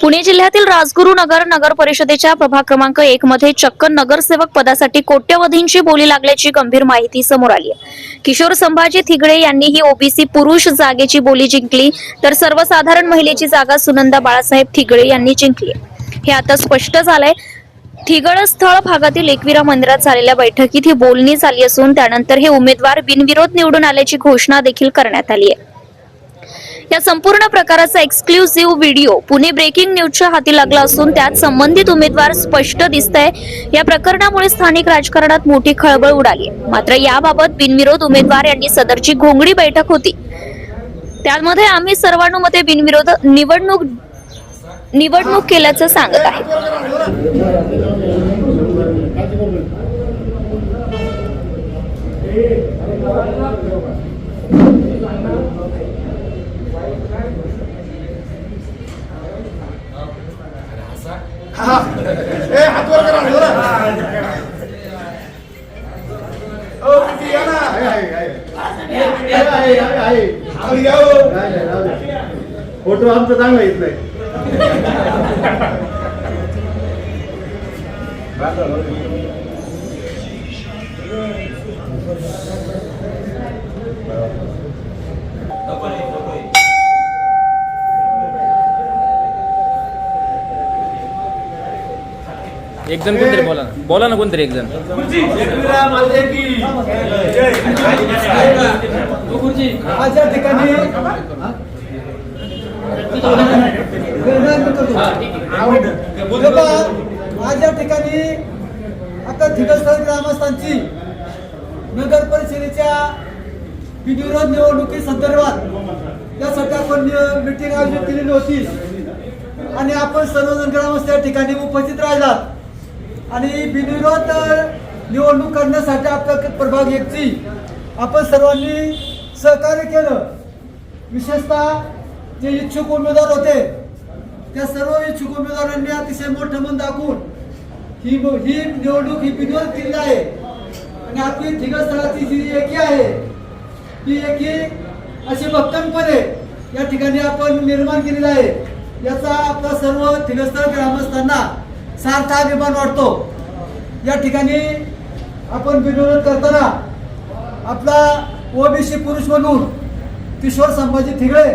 पुणे जिल्ह्यातील राजगुरू नगर नगर परिषदेच्या प्रभाग क्रमांक एक मध्ये चक्क नगरसेवक पदासाठी कोट्यवधींची बोली लागल्याची गंभीर माहिती समोर आली आहे. किशोर संभाजी थिगडे यांनी ही ओबीसी पुरुष जागेची बोली जिंकली तर सर्वसाधारण महिलेची जागा सुनंदा बाळासाहेब थिगडे यांनी जिंकली हे आता स्पष्ट झालंय. थिगळस्थळ भागातील एकविरा मंदिरात झालेल्या बैठकीत ही बोलणी झाली असून त्यानंतर हे उमेदवार बिनविरोध निवडून आल्याची घोषणा देखील करण्यात आली आहे. या संपूर्ण प्रकाराचा एक्सक्लुझिव्ह व्हिडिओ पुणे ब्रेकिंग न्यूजच्या हाती लागला असून त्यात संबंधित उमेदवार स्पष्ट दिसत आहे या प्रकरणामुळे स्थानिक राजकारणात मोठी खळबळ उडाली. मात्र याबाबत बिनविरोध उमेदवार यांनी सदरची घोंगडी बैठक होती. त्यामध्ये आम्ही सर्वानुमते बिनविरोध निवडणूक निवडणूक केल्याचं सांगत आहे. ए हात वर करा. फोटो आमचा चांगला येत नाही. एक जण कोणतरी बोला ना. बोला ना कोणतरी एक जण आज या ठिकाणी बघा, आज या ठिकाणी आता ठिकस्थळ ग्रामस्थांची नगर परिषदेच्या बिनविरोध निवडणुकी संदर्भात त्यासाठी आपण मिटिंग आयोजित केलेली होती. आणि आपण सर्वजण ग्रामस्थ या ठिकाणी उपस्थित राहिलात. आणि बिनविरोध निवडणूक करण्यासाठी आपल्या प्रभाग एकची आपण सर्वांनी सहकार्य केलं. विशेषतः जे इच्छुक उमेदवार होते त्या सर्व इच्छुक उमेदवारांनी अतिशय मोठं मन दाखवून ही ही निवडणूक ही बिनविरोध केली आहे. आणि आपली ठिकाणस्थळाची जी एकी आहे ती एकी अशी भक्कमपणे या ठिकाणी आपण निर्माण केलेला आहे. याचा आपला सर्व ठिकाणस्थळ ग्रामस्थांना सारखा अभिमान वाटतो. या ठिकाणी आपण विनोद करताना आपला ओबीसी पुरुष म्हणून किशोर संभाजी थिगळे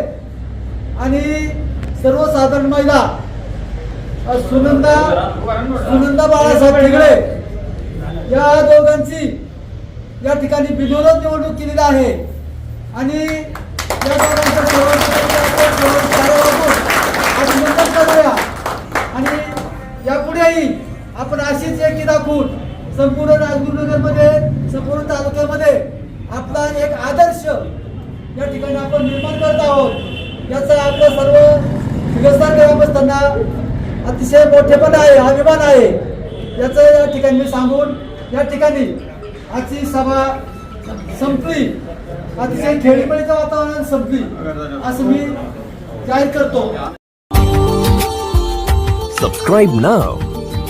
आणि सर्वसाधारण महिला सुनंदा सुनंदा बाळासाहेब ठिगळे या दोघांची या ठिकाणी बिनविरोध निवडणूक केलेली आहे. आणि या आपण अशीच एकी दाखवून संपूर्ण राजगुरुनगरमध्ये संपूर्ण तालुक्यामध्ये आपला एक आदर्श या ठिकाणी आपण निर्माण करत आहोत. याचा आपल्या सर्व विकसना ग्रामस्थांना अतिशय मोठेपण आहे अभिमान आहे. याचं या ठिकाणी मी सांगून या ठिकाणी आजची सभा संपली. अतिशय खेळीमेळीचं वातावरण संपली. असं मी जाहीर करतो. सबस्क्राईब ना